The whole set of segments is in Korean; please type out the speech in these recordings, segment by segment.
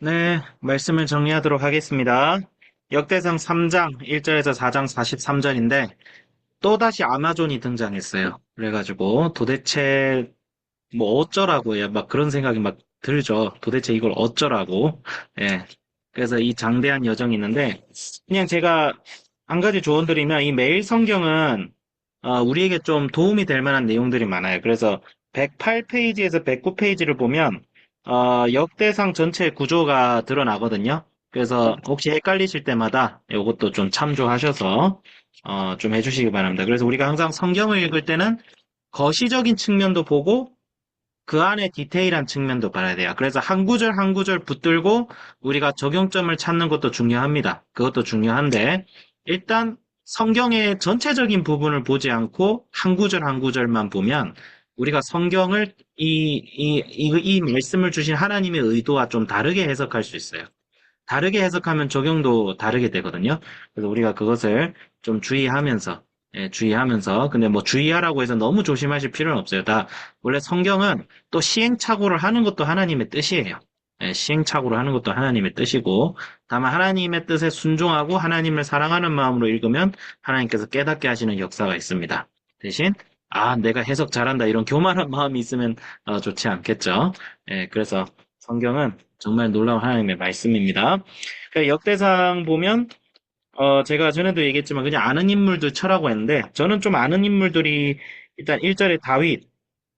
네, 말씀을 정리하도록 하겠습니다. 역대상 3장 1절에서 4장 43절인데 또다시 아마존이 등장했어요. 그래가지고 도대체 뭐 어쩌라고 해요. 막 그런 생각이 막 들죠. 도대체 이걸 어쩌라고. 예. 그래서 이 장대한 여정이 있는데 그냥 제가 한 가지 조언 드리면 이 매일 성경은 어, 우리에게 좀 도움이 될 만한 내용들이 많아요. 그래서 108페이지에서 109페이지를 보면 어, 역대상 전체 구조가 드러나거든요. 그래서 혹시 헷갈리실 때마다 이것도 좀 참조하셔서 어, 좀 해주시기 바랍니다. 그래서 우리가 항상 성경을 읽을 때는 거시적인 측면도 보고 그 안에 디테일한 측면도 봐야 돼요. 그래서 한 구절 한 구절 붙들고 우리가 적용점을 찾는 것도 중요합니다. 그것도 중요한데 일단 성경의 전체적인 부분을 보지 않고 한 구절 한 구절만 보면 우리가 성경을 이, 이, 이, 이 말씀을 주신 하나님의 의도와 좀 다르게 해석할 수 있어요. 다르게 해석하면 적용도 다르게 되거든요. 그래서 우리가 그것을 좀 주의하면서, 예, 주의하면서, 근데 뭐 주의하라고 해서 너무 조심하실 필요는 없어요. 다, 원래 성경은 또 시행착오를 하는 것도 하나님의 뜻이에요. 예, 시행착오를 하는 것도 하나님의 뜻이고, 다만 하나님의 뜻에 순종하고 하나님을 사랑하는 마음으로 읽으면 하나님께서 깨닫게 하시는 역사가 있습니다. 대신, 아, 내가 해석 잘한다, 이런 교만한 마음이 있으면 어, 좋지 않겠죠. 예, 그래서 성경은 정말 놀라운 하나님의 말씀입니다. 그 역대상 보면 어, 제가 전에도 얘기했지만 그냥 아는 인물들 쳐라고 했는데 저는 좀 아는 인물들이 일단 1절에 다윗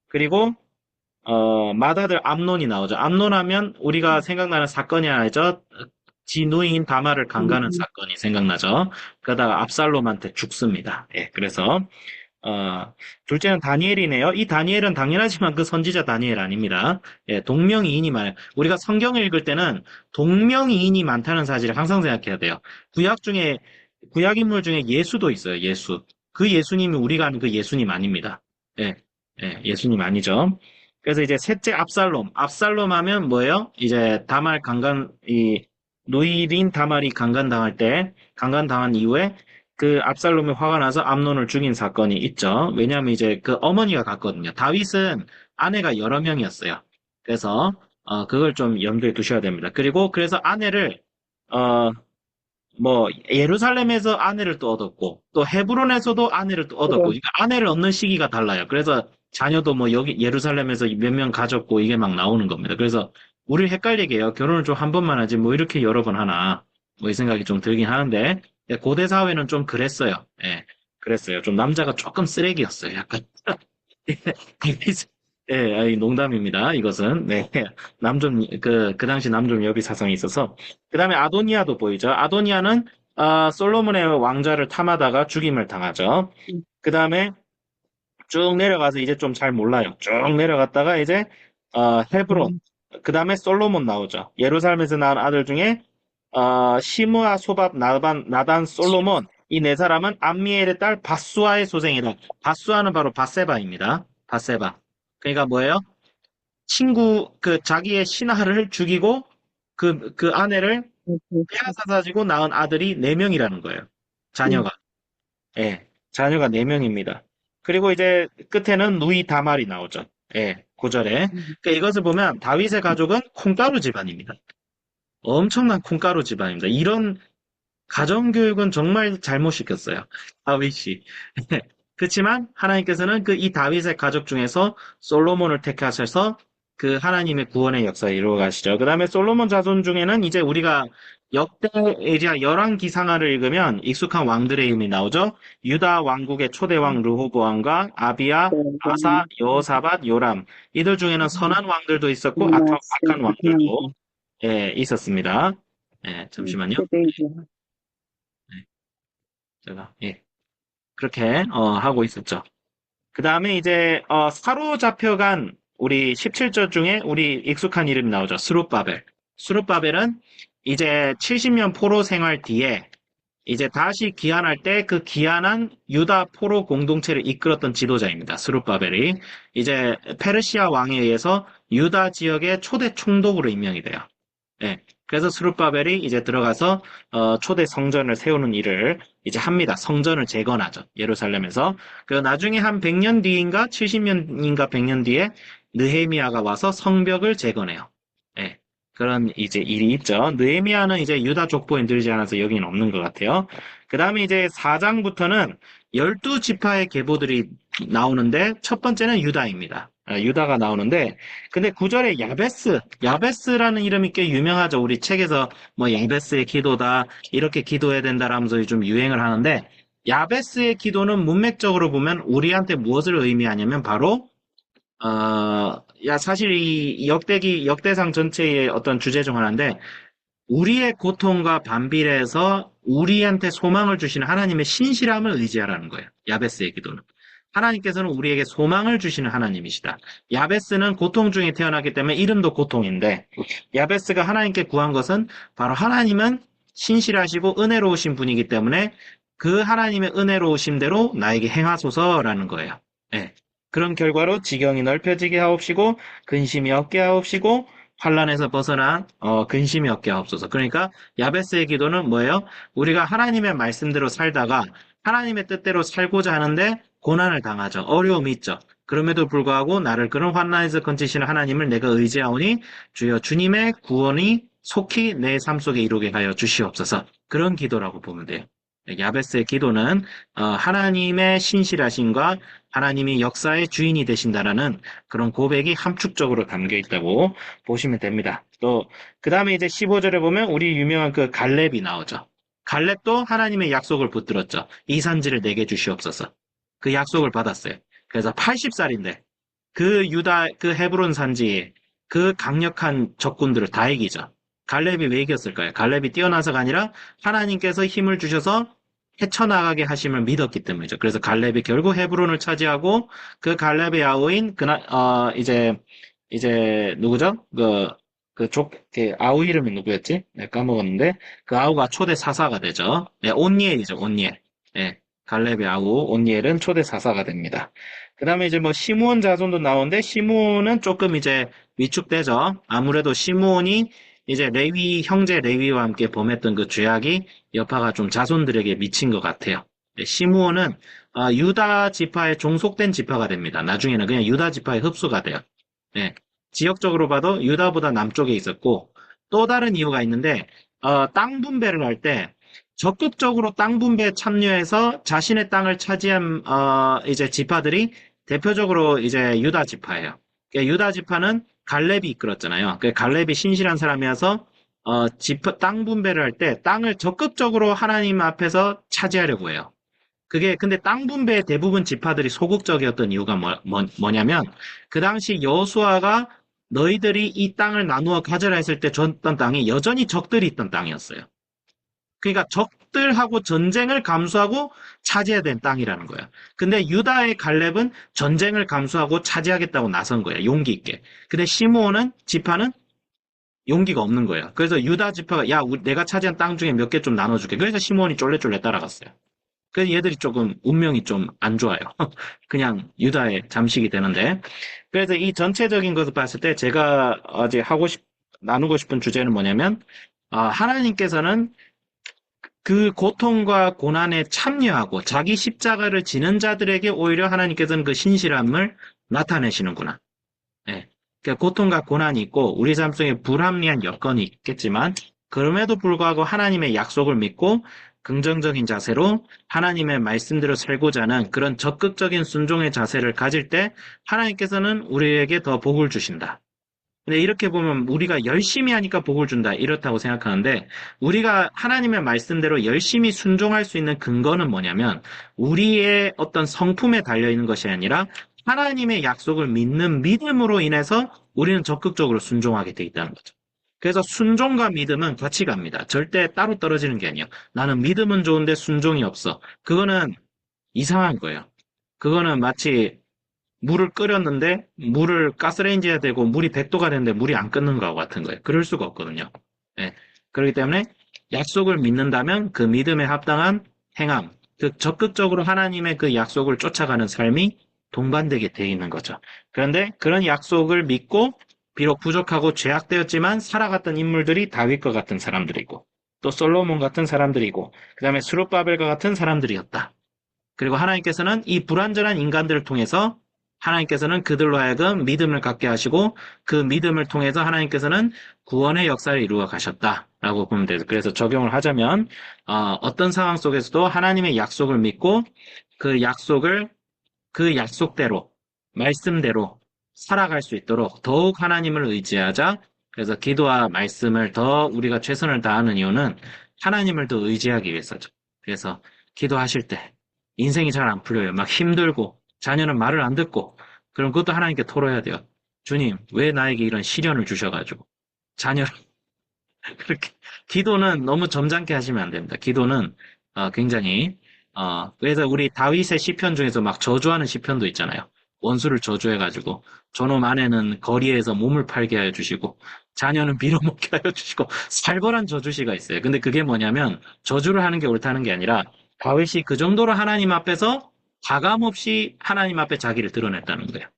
그리고 어, 맏아들 암논이 나오죠. 암논하면 우리가 생각나는 사건이 아니죠. 지누이인 다말을 강간한 사건이 생각나죠. 그러다가 압살롬한테 죽습니다. 예, 그래서 어, 둘째는 다니엘이네요. 이 다니엘은 당연하지만 그 선지자 다니엘 아닙니다. 예, 동명이인이 많아요. 우리가 성경을 읽을 때는 동명이인이 많다는 사실을 항상 생각해야 돼요. 구약 중에, 구약 인물 중에 예수도 있어요. 예수. 그 예수님이 우리가 아는 그 예수님 아닙니다. 예, 예, 예수님 아니죠. 그래서 이제 셋째 압살롬. 압살롬 하면 뭐예요? 이제 다말 강간, 이, 노일인 다말이 강간당할 때, 강간당한 이후에 그 압살롬이 화가 나서 암논을 죽인 사건이 있죠. 왜냐하면 이제 그 어머니가 갔거든요. 다윗은 아내가 여러 명이었어요. 그래서 어, 그걸 좀 염두에 두셔야 됩니다. 그리고 그래서 아내를 어, 뭐 예루살렘에서 아내를 또 얻었고 또 헤브론에서도 아내를 또 얻었고 그러니까 아내를 얻는 시기가 달라요. 그래서 자녀도 뭐 여기 예루살렘에서 몇 명 가졌고 이게 막 나오는 겁니다. 그래서 우리 헷갈리게 해요. 결혼을 좀 한 번만 하지 뭐 이렇게 여러 번 하나 뭐 이 생각이 좀 들긴 하는데 예, 고대 사회는 좀 그랬어요. 예, 그랬어요. 좀 남자가 조금 쓰레기였어요. 약간. 예, 아니, 농담입니다. 이것은. 네. 남좀, 그, 그 당시 남좀 여비 사상이 있어서. 그 다음에 아도니아도 보이죠. 아도니아는, 아, 솔로몬의 왕자를 탐하다가 죽임을 당하죠. 그 다음에 쭉 내려가서 이제 좀 잘 몰라요. 쭉 내려갔다가 이제, 어, 헤브론. 그 다음에 솔로몬 나오죠. 예루살렘에서 낳은 아들 중에 어, 시므아, 소밥, 나단, 나단, 솔로몬 이 네 사람은 암미엘의 딸 바수아의 소생이다. 바수아는 바로 바세바입니다. 바세바. 그러니까 뭐예요? 친구 그 자기의 신하를 죽이고 그, 그 아내를 빼앗아 가지고 낳은 아들이 네 명이라는 거예요. 자녀가. 예. 자녀가 네 명입니다. 그리고 이제 끝에는 누이 다말이 나오죠. 예. 고절에. 그러니까 이것을 보면 다윗의 가족은 콩가루 집안입니다. 엄청난 콩가루 집안입니다. 이런 가정교육은 정말 잘못 시켰어요. 다윗이. 그렇지만 하나님께서는 그 이 다윗의 가족 중에서 솔로몬을 택하셔서 그 하나님의 구원의 역사를 이루어 가시죠. 그 다음에 솔로몬 자손 중에는 이제 우리가 역대 에리아 열왕 기상하를 읽으면 익숙한 왕들의 이름이 나오죠. 유다 왕국의 초대 왕 르호보암과 아비야, 아사, 여호사밧, 요람. 이들 중에는 선한 왕들도 있었고 악한 왕들도 예, 있었습니다. 예, 잠시만요. 제가, 예. 그렇게, 어, 하고 있었죠. 그 다음에 이제, 어, 사로잡혀간 우리 17절 중에 우리 익숙한 이름이 나오죠. 스룹바벨. 스룹바벨은 이제 70년 포로 생활 뒤에 이제 다시 귀환할 때 그 귀환한 유다 포로 공동체를 이끌었던 지도자입니다. 스룹바벨이 이제 페르시아 왕에 의해서 유다 지역의 초대 총독으로 임명이 돼요. 예. 그래서 스룹바벨이 이제 들어가서 어, 초대 성전을 세우는 일을 이제 합니다. 성전을 재건하죠. 예루살렘에서. 그 나중에 한 100년 뒤인가 70년인가 100년 뒤에 느헤미야가 와서 성벽을 재건해요. 예. 그런 이제 일이 있죠. 느헤미야는 이제 유다 족보에 들지 않아서 여기는 없는 것 같아요. 그 다음에 이제 4장부터는 12지파의 계보들이 나오는데 첫 번째는 유다입니다. 아, 유다가 나오는데 근데 구절에 야베스, 야베스라는 이름이 꽤 유명하죠. 우리 책에서 뭐 야베스의 기도다 이렇게 기도해야 된다라면서 좀 유행을 하는데 야베스의 기도는 문맥적으로 보면 우리한테 무엇을 의미하냐면 바로 어, 야 사실 이 역대기 역대상 전체의 어떤 주제 중 하나인데 우리의 고통과 반비례해서 우리한테 소망을 주시는 하나님의 신실함을 의지하라는 거예요. 야베스의 기도는. 하나님께서는 우리에게 소망을 주시는 하나님이시다. 야베스는 고통 중에 태어났기 때문에 이름도 고통인데 야베스가 하나님께 구한 것은 바로 하나님은 신실하시고 은혜로우신 분이기 때문에 그 하나님의 은혜로우심대로 나에게 행하소서라는 거예요. 예. 그런 결과로 지경이 넓혀지게 하옵시고 근심이 없게 하옵시고 환란에서 벗어난 어, 근심이 없게 하옵소서. 그러니까 야베스의 기도는 뭐예요? 우리가 하나님의 말씀대로 살다가 하나님의 뜻대로 살고자 하는데 고난을 당하죠. 어려움이 있죠. 그럼에도 불구하고 나를 그런 환난에서 건지시는 하나님을 내가 의지하오니 주여 주님의 구원이 속히 내 삶 속에 이루게 하여 주시옵소서. 그런 기도라고 보면 돼요. 야베스의 기도는 어, 하나님의 신실하심과 하나님이 역사의 주인이 되신다라는 그런 고백이 함축적으로 담겨 있다고 보시면 됩니다. 또 그 다음에 이제 15절에 보면 우리 유명한 그 갈렙이 나오죠. 갈렙도 하나님의 약속을 붙들었죠. 이 산지를 내게 주시옵소서. 그 약속을 받았어요. 그래서 80살인데 그 유다 그 헤브론 산지에 그 강력한 적군들을 다 이기죠. 갈렙이 왜 이겼을까요? 갈렙이 뛰어나서가 아니라 하나님께서 힘을 주셔서 헤쳐나가게 하심을 믿었기 때문이죠. 그래서 갈렙이 결국 헤브론을 차지하고 그 갈렙의 아우인 그나 어 이제 이제 누구죠? 그 그족 그 아우 이름이 누구였지? 네, 까먹었는데 그 아우가 초대 사사가 되죠. 네, 온니엘이죠. 온니엘. 네, 갈렙의 아우 온니엘은 초대 사사가 됩니다. 그 다음에 이제 뭐 시므온 자손도 나오는데 시므온은 조금 이제 위축되죠. 아무래도 시므온이 이제 레위 형제 레위와 함께 범했던 그 죄악이 여파가 좀 자손들에게 미친 것 같아요. 네, 시므온은 아, 유다 지파에 종속된 지파가 됩니다. 나중에는 그냥 유다 지파에 흡수가 돼요. 네, 지역적으로 봐도 유다보다 남쪽에 있었고 또 다른 이유가 있는데 어, 땅 분배를 할 때 적극적으로 땅 분배에 참여해서 자신의 땅을 차지한 어, 이제 지파들이 대표적으로 이제 유다 지파예요. 그러니까 유다 지파는 갈렙이 이끌었잖아요. 그 갈렙이 신실한 사람이어서 어, 지파, 땅 분배를 할 때 땅을 적극적으로 하나님 앞에서 차지하려고 해요. 그게 근데 땅 분배의 대부분 지파들이 소극적이었던 이유가 뭐, 뭐 냐면그 당시 여수아가 너희들이 이 땅을 나누어 가져라 했을 때 줬던 땅이 여전히 적들이 있던 땅이었어요. 그러니까 적들하고 전쟁을 감수하고 차지해야 된 땅이라는 거예요. 근데 유다의 갈렙은 전쟁을 감수하고 차지하겠다고 나선 거예요. 용기 있게. 근데 시므온은 지파는 용기가 없는 거예요. 그래서 유다 지파가 야 내가 차지한 땅 중에 몇 개 좀 나눠줄게. 그래서 시므온이 쫄래쫄래 따라갔어요. 그래서 얘들이 조금 운명이 좀 안 좋아요. 그냥 유다의 잠식이 되는데. 그래서 이 전체적인 것을 봤을 때 제가 어제 하고 싶 나누고 싶은 주제는 뭐냐면 아, 하나님께서는 그 고통과 고난에 참여하고 자기 십자가를 지는 자들에게 오히려 하나님께서는 그 신실함을 나타내시는구나. 네. 그러니까 고통과 고난이 있고 우리 삶 속에 불합리한 여건이 있겠지만 그럼에도 불구하고 하나님의 약속을 믿고 긍정적인 자세로 하나님의 말씀대로 살고자 하는 그런 적극적인 순종의 자세를 가질 때 하나님께서는 우리에게 더 복을 주신다. 근데 이렇게 보면 우리가 열심히 하니까 복을 준다 이렇다고 생각하는데 우리가 하나님의 말씀대로 열심히 순종할 수 있는 근거는 뭐냐면 우리의 어떤 성품에 달려 있는 것이 아니라 하나님의 약속을 믿는 믿음으로 인해서 우리는 적극적으로 순종하게 돼 있다는 거죠. 그래서 순종과 믿음은 같이 갑니다. 절대 따로 떨어지는 게 아니에요. 나는 믿음은 좋은데 순종이 없어. 그거는 이상한 거예요. 그거는 마치 물을 끓였는데 물을 가스레인지에 대고 물이 100도가 됐는데 물이 안 끓는 거하고 같은 거예요. 그럴 수가 없거든요. 네. 그렇기 때문에 약속을 믿는다면 그 믿음에 합당한 행함, 즉 적극적으로 하나님의 그 약속을 쫓아가는 삶이 동반되게 돼 있는 거죠. 그런데 그런 약속을 믿고 비록 부족하고 죄악되었지만 살아갔던 인물들이 다윗과 같은 사람들이고 또 솔로몬 같은 사람들이고 그 다음에 수르바벨과 같은 사람들이었다. 그리고 하나님께서는 이 불완전한 인간들을 통해서 하나님께서는 그들로 하여금 믿음을 갖게 하시고 그 믿음을 통해서 하나님께서는 구원의 역사를 이루어 가셨다라고 보면 돼요. 그래서 적용을 하자면 어, 떤 상황 속에서도 하나님의 약속을 믿고 그 약속을 그 약속대로 말씀대로 살아갈 수 있도록 더욱 하나님을 의지하자. 그래서 기도와 말씀을 더 우리가 최선을 다하는 이유는 하나님을 더 의지하기 위해서죠. 그래서 기도하실 때 인생이 잘 안 풀려요. 막 힘들고 자녀는 말을 안 듣고 그럼 그것도 하나님께 토로해야 돼요. 주님, 왜 나에게 이런 시련을 주셔가지고 자녀를 그렇게 기도는 너무 점잖게 하시면 안 됩니다. 기도는 어, 굉장히 어, 그래서 우리 다윗의 시편 중에서 막 저주하는 시편도 있잖아요. 원수를 저주해가지고 저놈 아내는 거리에서 몸을 팔게 하여 주시고 자녀는 빌어먹게 하여 주시고 살벌한 저주시가 있어요. 근데 그게 뭐냐면 저주를 하는 게 옳다는 게 아니라 다윗이 그 정도로 하나님 앞에서 가감없이 하나님 앞에 자기를 드러냈다는 거예요.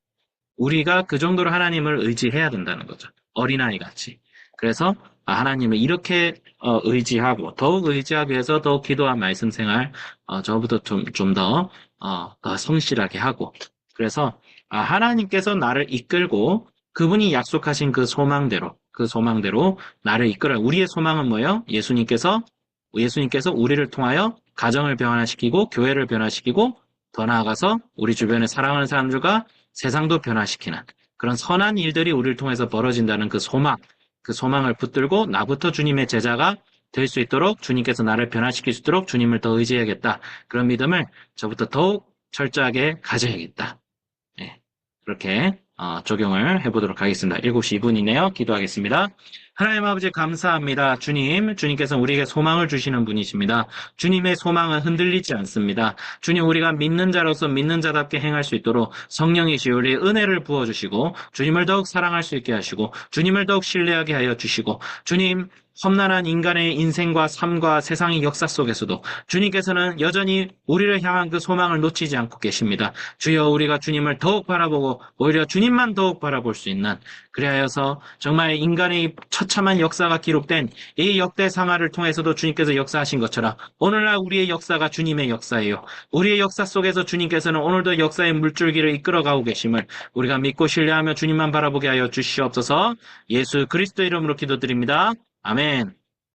우리가 그 정도로 하나님을 의지해야 된다는 거죠. 어린아이 같이. 그래서 아, 하나님을 이렇게 어, 의지하고 더욱 의지하기 위해서 더욱 기도와 말씀 생활 어, 저부터 좀 좀더 어, 더 성실하게 하고 그래서 아, 하나님께서 나를 이끌고 그분이 약속하신 그 소망대로 그 소망대로 나를 이끌어 우리의 소망은 뭐예요? 예수님께서 예수님께서 우리를 통하여 가정을 변화시키고 교회를 변화시키고 더 나아가서 우리 주변에 사랑하는 사람들과 세상도 변화시키는 그런 선한 일들이 우리를 통해서 벌어진다는 그 소망 그 소망을 붙들고 나부터 주님의 제자가 될 수 있도록 주님께서 나를 변화시킬 수 있도록 주님을 더 의지해야겠다. 그런 믿음을 저부터 더욱 철저하게 가져야겠다. 네, 그렇게 어, 적용을 해보도록 하겠습니다. 7시 2분이네요. 기도하겠습니다. 하나님 아버지 감사합니다. 주님, 주님께서 우리에게 소망을 주시는 분이십니다. 주님의 소망은 흔들리지 않습니다. 주님, 우리가 믿는 자로서 믿는 자답게 행할 수 있도록 성령이시 우리 은혜를 부어주시고, 주님을 더욱 사랑할 수 있게 하시고, 주님을 더욱 신뢰하게 하여 주시고, 주님, 험난한 인간의 인생과 삶과 세상의 역사 속에서도 주님께서는 여전히 우리를 향한 그 소망을 놓치지 않고 계십니다. 주여 우리가 주님을 더욱 바라보고 오히려 주님만 더욱 바라볼 수 있는 그리하여서 정말 인간의 처참한 역사가 기록된 이 역대 상하를 통해서도 주님께서 역사하신 것처럼 오늘날 우리의 역사가 주님의 역사예요. 우리의 역사 속에서 주님께서는 오늘도 역사의 물줄기를 이끌어가고 계심을 우리가 믿고 신뢰하며 주님만 바라보게 하여 주시옵소서 예수 그리스도 이름으로 기도드립니다. 아멘.